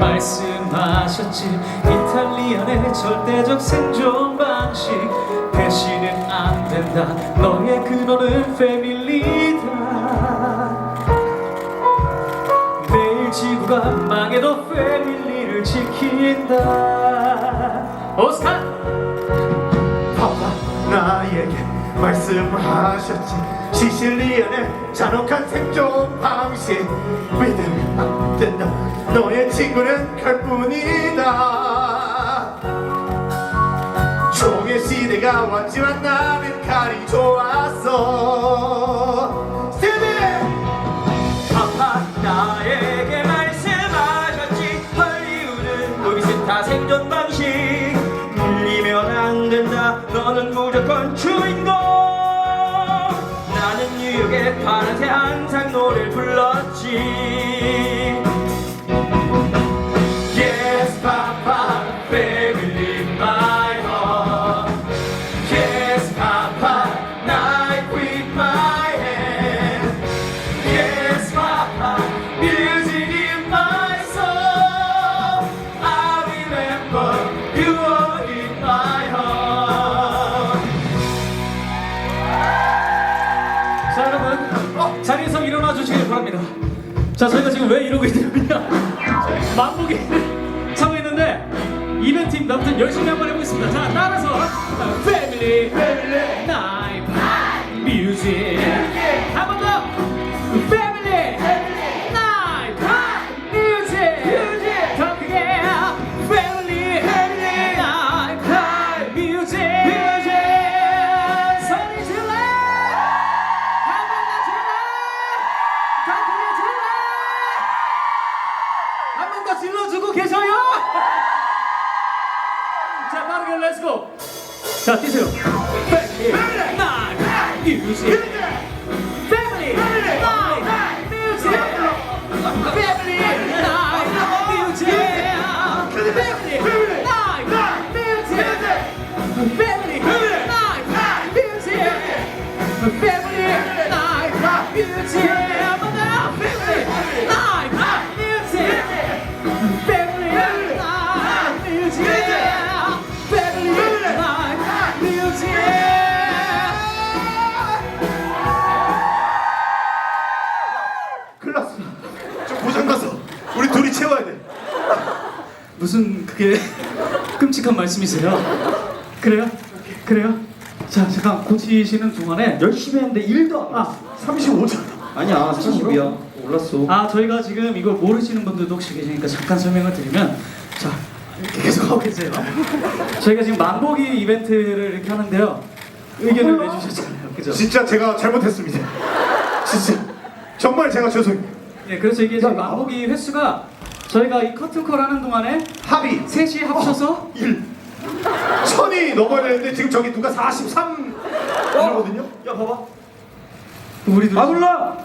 말씀하셨지. 이탈리안의 절대적 생존 방식. 배신은 안 된다. 너의 근원은 패밀리다. 매일 지구가 망해도 패밀리를 지킨다. 오스카 파파 나에게 말씀하셨지. 시실리안의 잔혹한 생존 방식. 믿으 면안 된다 너의 친구는 칼뿐이다. 종의 시대가 왔지만 나는 칼이 좋았어. 스티비 파파 나에게 말씀하셨지. 헐리우드는 놀이스타 생존 방식. 밀리면 안 된다. 너는 무조건 주인공. 나는 뉴욕의 파란새 자, 저희가 지금 왜 이러고 있냐면요. 만복이 차고 있는데 이벤트입니다. 아무튼 열심히 한번 해보겠습니다. 자, 따라서 패밀리, 패밀리, 나이프, 뮤직. 그게 끔찍한 말씀이세요? 그래요? 그래요? 자 잠깐 고치시는 동안에 열심히 했는데 1도 안 아, 35점. 아니야 30이야. 올랐어. 아 저희가 지금 이걸 모르시는 분들도 혹시 계시니까 잠깐 설명을 드리면 자 이렇게 계속 하고 계세요. 저희가 지금 만보기 이벤트를 이렇게 하는데요. 의견을 내주셨잖아요. 그죠? 진짜 제가 잘못했습니다. 진짜. 정말 제가 죄송해요. 네 그래서 이게 지금 만보기 횟수가 저희가 이 커튼콜 하는 동안에 합의. 셋이 합쳐서? 1 천이 넘어야 되는데 지금 저기 누가 43 이러거든요? 야 봐봐. 우리 둘이 아 몰라!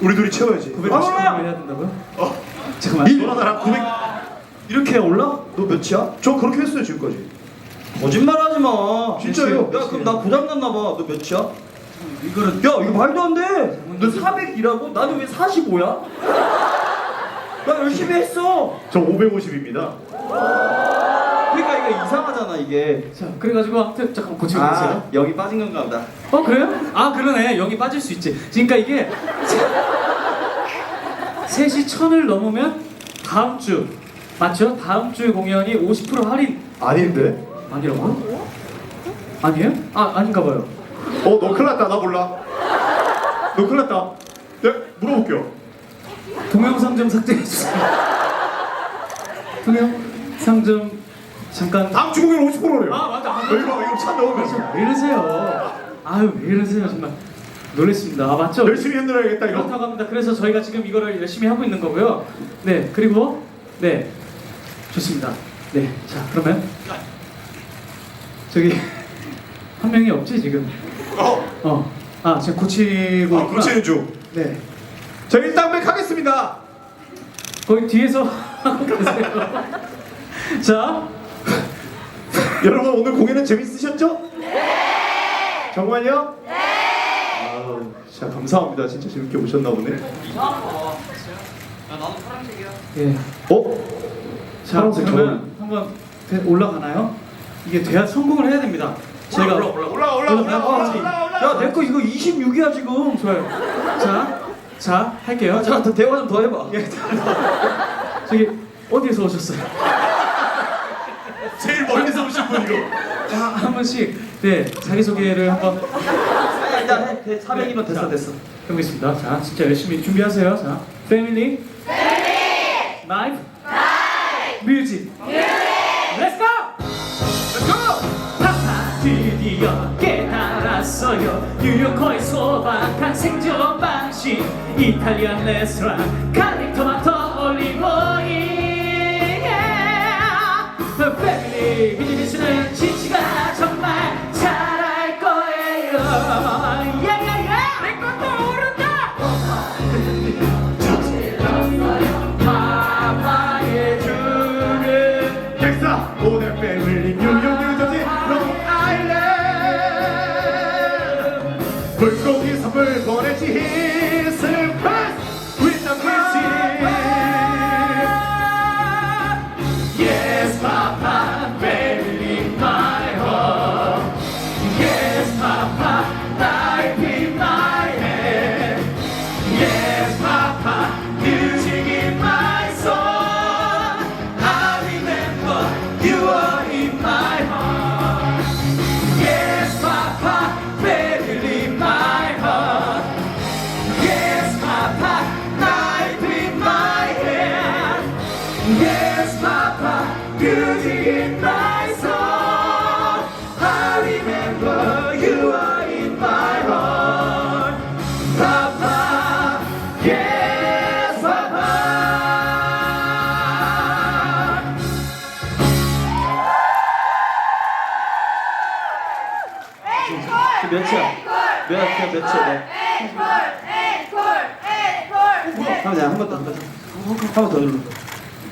우리 둘이 채워야지. 950을 아, 몰라! 해야 된다고요? 어. 잠깐만. 너랑 나랑 900 이렇게 올라? 너 몇이야? 저 그렇게 했어요 지금까지. 거짓말 하지 마. 진짜요? 야 그럼 나 고장났나 봐 너 몇이야? 이거는 야 이거 말도 안 돼 너 400이라고? 나는 왜 45야? 나 열심히 했어. 저 550입니다. 그러니까 이거 이상하잖아 이게. 자 그래가지고 아무튼 잠깐 고치고 계세요. 아 여기 빠진 건가 보다. 어 그래요? 아 그러네. 여기 빠질 수 있지. 그러니까 이게 셋이 천을 넘으면 다음 주 맞죠? 다음 주 공연이 50% 할인. 아닌데? 아니라고? 아니에요? 아 아닌가 봐요. 어 너 큰일 났다. 나 몰라. 너 큰일 났다. 네? 물어볼게요 동영상 좀 삭제해 주세요. 동영상 좀 잠깐. 다음 주 공연 50%래요. 아 맞아. 아, 너 이거 이거 차 넣으면. 왜 이러세요? 아유 왜 이러세요? 정말. 놀랬습니다. 아 맞죠? 열심히 흔들어야겠다 이거. 그렇다고 합니다. 그래서 저희가 지금 이거를 열심히 하고 있는 거고요. 네, 그리고 네, 좋습니다. 네, 자 그러면. 저기 한 명이 없지 지금. 어. 어, 아 지금 고치고 아, 있구나. 고치는 중. 네, 저 일당백 하겠습니다 거기 뒤에서 하고 계세요. 자, 여러분 오늘 공연은 재밌으셨죠? 네 정말요? 네 아우, 자 감사합니다. 진짜 재밌게 보셨나 보네. 예. 어? 자, 파란색 그러면 한번 돼- 올라가나요? 이게 돼야 성공을 해야 됩니다. 제가 올라 올라 올라 올라 올라 올라 올라. 야, 내 거 이거 26이야 지금. 좋아요. 자, 자 할게요. 자, 더 대화 좀 더 해봐. 예, 저기 어디에서 오셨어요? 제일 멀리서 오신 분이고. 자, 한 분씩 네 자기 소개를 한번 야, 일단 해. 400이면 됐어, 자, 됐어. 해보겠습니다. 자, 진짜 열심히 준비하세요. 자, 패밀리, 패밀리, 나이프, 나이프, 뮤직, 뮤직, 렛츠 고! 파파 드디어 깨달 았어요. 뉴요커의 소박한 생존 방식 이탈리안 레스토랑 카리토마토 올리브오일. 패밀리 비즈니스는 지치가 정 몇이야? 몇, 몇, 몇이야? 한번 내가 한번 더, 한번 더. 한번 더 눌러.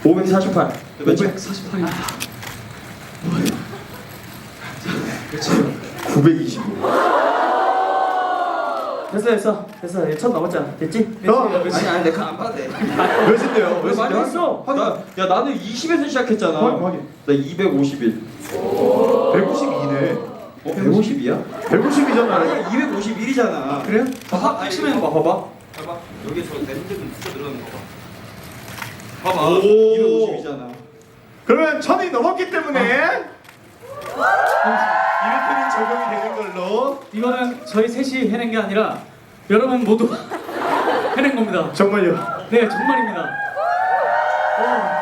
548. 몇이야? 548입니다. 925 됐어, 됐어. 됐어. 얘첫 넘었잖아. 됐지? 어, 아니, 아니, 내가 안 봐도 돼. 몇인데요? 왜 많이 했어? 나, 야, 나는 20에서 시작했잖아. 확인, 확인. 나 251. 192네 어, 150이야? 190이잖아 아니야, 251이잖아. 그래요? 봐봐, 빡치면 봐봐, 봐봐. 봐봐 여기서 랜드는 붙여 들어가는 거 봐. 봐봐 오. 250이잖아. 그러면 천이 넘었기 때문에 이렇게는 적용이 되는 걸로 이거는 저희 셋이 해낸 게 아니라 여러분 모두 해낸 겁니다. 정말요 네, 정말입니다. 와,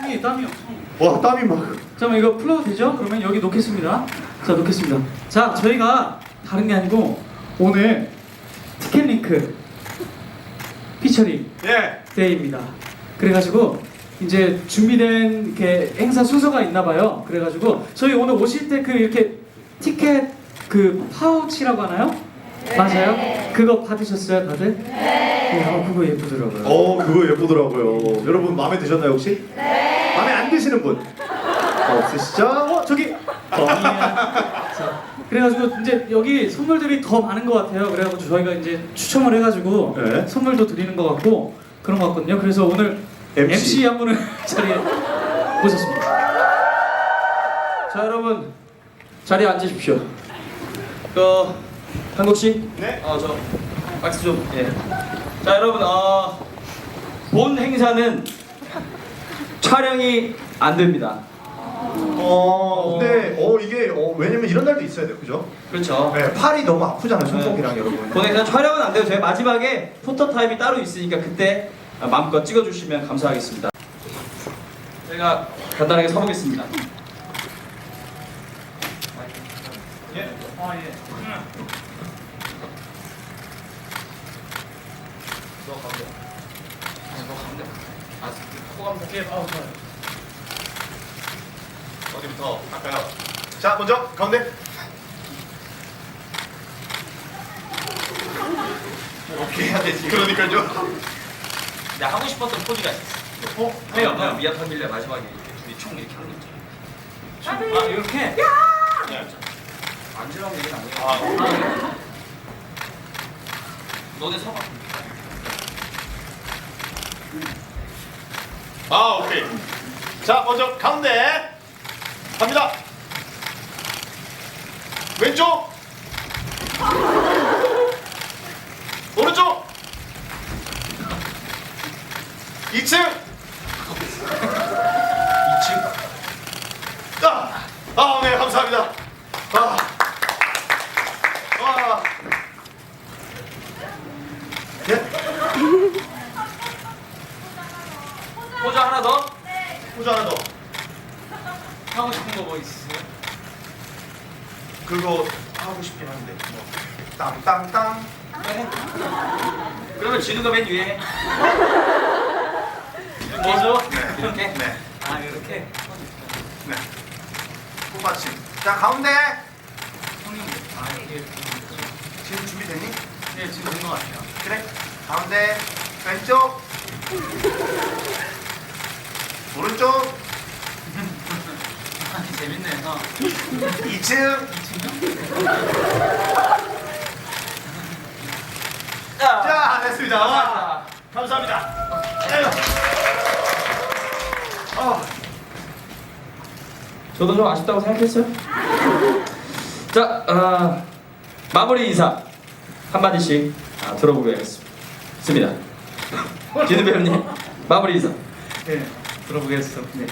땀이 땀이 엄청. 와 땀이 막 잠깐만 이거 풀어도 되죠? 그러면 여기 놓겠습니다. 자 놓겠습니다. 자 저희가 다른 게 아니고 오늘 티켓 링크 피처링 예. 데이입니다. 그래가지고 이제 준비된 이렇게 행사 순서가 있나 봐요. 그래가지고 저희 오늘 오실 때 그 이렇게 티켓 그 파우치라고 하나요? 맞아요? 그거 받으셨어요 다들? 네. 어, 그거 예쁘더라고요. 어 그거 예쁘더라고요 여러분 마음에 드셨나요 혹시? 네 마음에 안 드시는 분? 없으시죠? 어 저기. 자, 그래가지고 이제 여기 선물들이 더 많은 것 같아요. 그래가지고 저희가 이제 추첨을 해가지고 네. 선물도 드리는 것 같고 그런 것 같거든요. 그래서 오늘 MC. MC, 한 분을 자리에 모셨습니다. 자, 여러분. 자리에 앉으십시오. 그, 한국 씨? 네. 어, 저, 박수 좀, 예. 자, 여러분, 어, 본 행사는 촬영이 안 됩니다. 어 근데 어 이게 어, 왜냐면 이런 날도 있어야 돼요 그죠? 그렇죠. 네 팔이 너무 아프잖아요 손목이랑 여러분 본 행사 촬영은 안 돼요. 저희 마지막에 포토 타임이 따로 있으니까 그때 마음껏 찍어주시면 감사하겠습니다. 제가 간단하게 서보겠습니다. 예. 아 예. 너 가운데 너 가운데 아 호감 예, 아 좋아요. 어디부터 할까요? 자 먼저 가운데 어떻게 해야 되지? 그러니까요 내가 하고 싶었던 포즈가 있었어 어? 해요 형 미아 파밀리아 마지막에 이렇게 둘이 총 이렇게 하는 거 있잖아 아 이렇게. 앉으라고 얘기는 안 해. 아, 너네 서봐. 아 오케이 자 먼저 가운데 갑니다 왼쪽 오른쪽 2층 2층. 아, 아, 네, 감사합니다. 아, 아, 네, 포즈 하나 더. 포즈 하나 더. 하고 싶은 거 뭐 있으세요? 그거 하고 싶긴 한데. 뭐. 땅땅땅. 네. 위에. 뭐죠? 이렇게? 네, 아 이렇게. 네. 꽃받침. 자, 가운데. 형님. 아 이게. 지금 준비되니? 네 지금 된거 같아요. 그래. 가운데. 왼쪽. 오른쪽. 아 재밌네요. 2층. 자. 자, 됐습니다. 자. 감사합니다. 어. 저도 좀 아쉽다고 생각했어요. 자, 아, 마무리 인사 한 마디씩 아, 들어보겠습니다. 진우 배우님, 마무리 인사. 네, 들어보겠습니다. 네.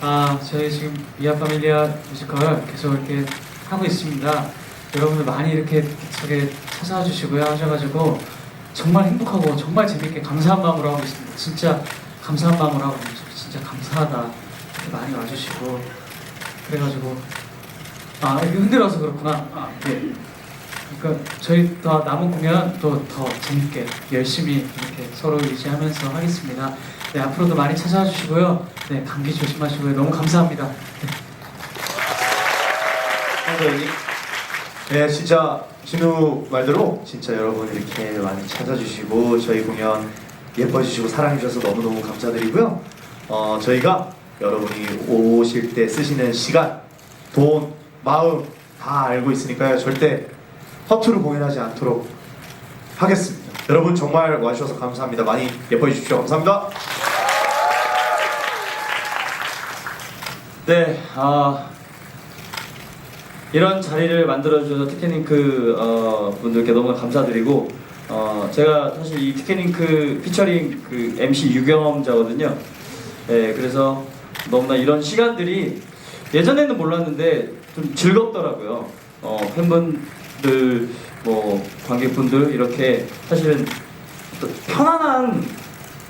아, 저희 지금 미아 파밀리아 뮤지컬 계속 이렇게 하고 있습니다. 여러분들 많이 이렇게 객석에 찾아와 주시고요 하셔가지고 정말 행복하고 정말 재밌게 감사한 마음으로 하고 있습니다. 진짜 감사한 마음으로 하고 있습니다. 진짜 감사하다. 많이 와주시고 그래가지고 아 이렇게 흔들어서 그렇구나. 아, 네. 그러니까 저희 더 남은 공연 또 더 재밌게 열심히 이렇게 서로 유지하면서 하겠습니다. 네 앞으로도 많이 찾아와 주시고요. 네 감기 조심하시고요. 너무 감사합니다. 네. 네, 진짜 진우 말대로 진짜 여러분 이렇게 많이 찾아주시고 저희 공연 예뻐주시고 사랑해주셔서 너무너무 감사드리고요. 어, 저희가 여러분이 오실 때 쓰시는 시간, 돈, 마음 다 알고 있으니까요. 절대 허투루 공연하지 않도록 하겠습니다. 여러분 정말 와주셔서 감사합니다. 많이 예뻐해 주십시오. 감사합니다. 네, 아 이런 자리를 만들어 주셔서 티켓링크 어, 분들께 너무 감사드리고 어, 제가 사실 이 티켓링크 피처링 그 MC 유경험자거든요. 네, 그래서 너무나 이런 시간들이 예전에는 몰랐는데 좀 즐겁더라고요. 어, 팬분들, 뭐 관객분들 이렇게 사실은 편안한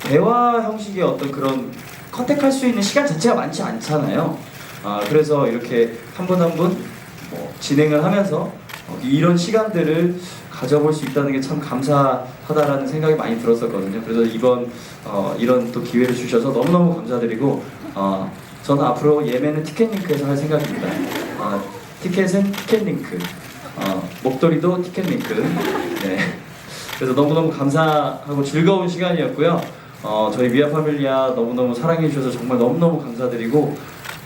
대화 형식의 어떤 그런 컨택할 수 있는 시간 자체가 많지 않잖아요. 아, 그래서 이렇게 한 분 한분 뭐 진행을 하면서 어, 이런 시간들을 가져볼 수 있다는 게 참 감사하다라는 생각이 많이 들었었거든요. 그래서 이번 어, 이런 또 기회를 주셔서 너무너무 감사드리고 어, 저는 앞으로 예매는 티켓링크에서 할 생각입니다. 어, 티켓은 티켓링크, 어, 목도리도 티켓링크. 네. 그래서 너무너무 감사하고 즐거운 시간이었고요. 어, 저희 미아 파밀리아 너무너무 사랑해 주셔서 정말 너무너무 감사드리고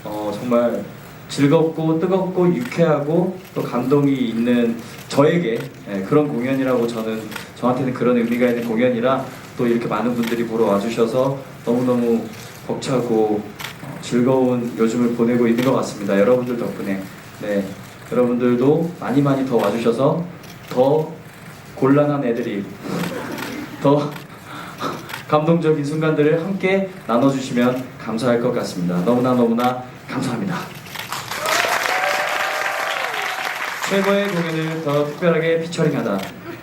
어, 정말 즐겁고 뜨겁고 유쾌하고 또 감동이 있는 저에게 예, 그런 공연이라고 저는 저한테는 그런 의미가 있는 공연이라 또 이렇게 많은 분들이 보러 와주셔서 너무너무 벅차고 어, 즐거운 요즘을 보내고 있는 것 같습니다. 여러분들 덕분에 네 여러분들도 많이 많이 더 와주셔서 더 곤란한 애들이 더 감동적인 순간들을 함께 나눠주시면 감사할 것 같습니다. 너무나 너무나 감사합니다. 최고의 공연을 더 특별하게 피처링하다.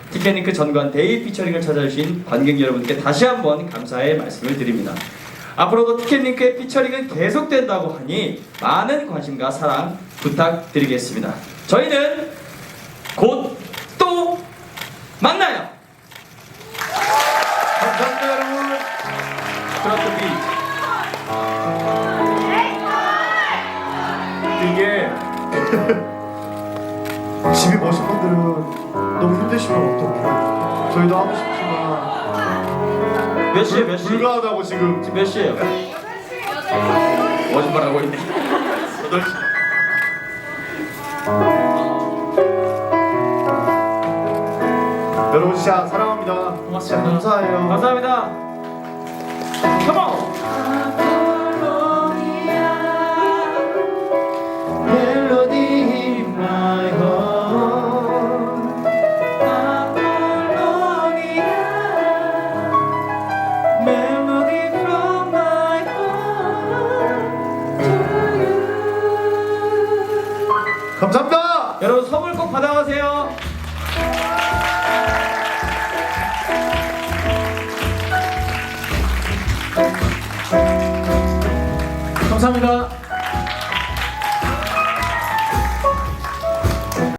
티켓링크 전관 데이 피처링을 찾아주신 관객 여러분께 다시 한번 감사의 말씀을 드립니다. 앞으로도 티켓링크의 피처링은 계속된다고 하니 많은 관심과 사랑 부탁드리겠습니다. 저희는 곧 또 만나요. 감사합니다, 여러분. 트로트 비 이게 집이 머신 분들은 너무 힘드시면 어떡해. 저희도 하고 싶지만 몇 시에 몇 시? 불가하다고 지금 지금 몇 시에요? 거짓말하고 있네. 8시. 여러분 진짜 사랑합니다. 고맙습니다. 감사해요. 감사합니다. 컴온.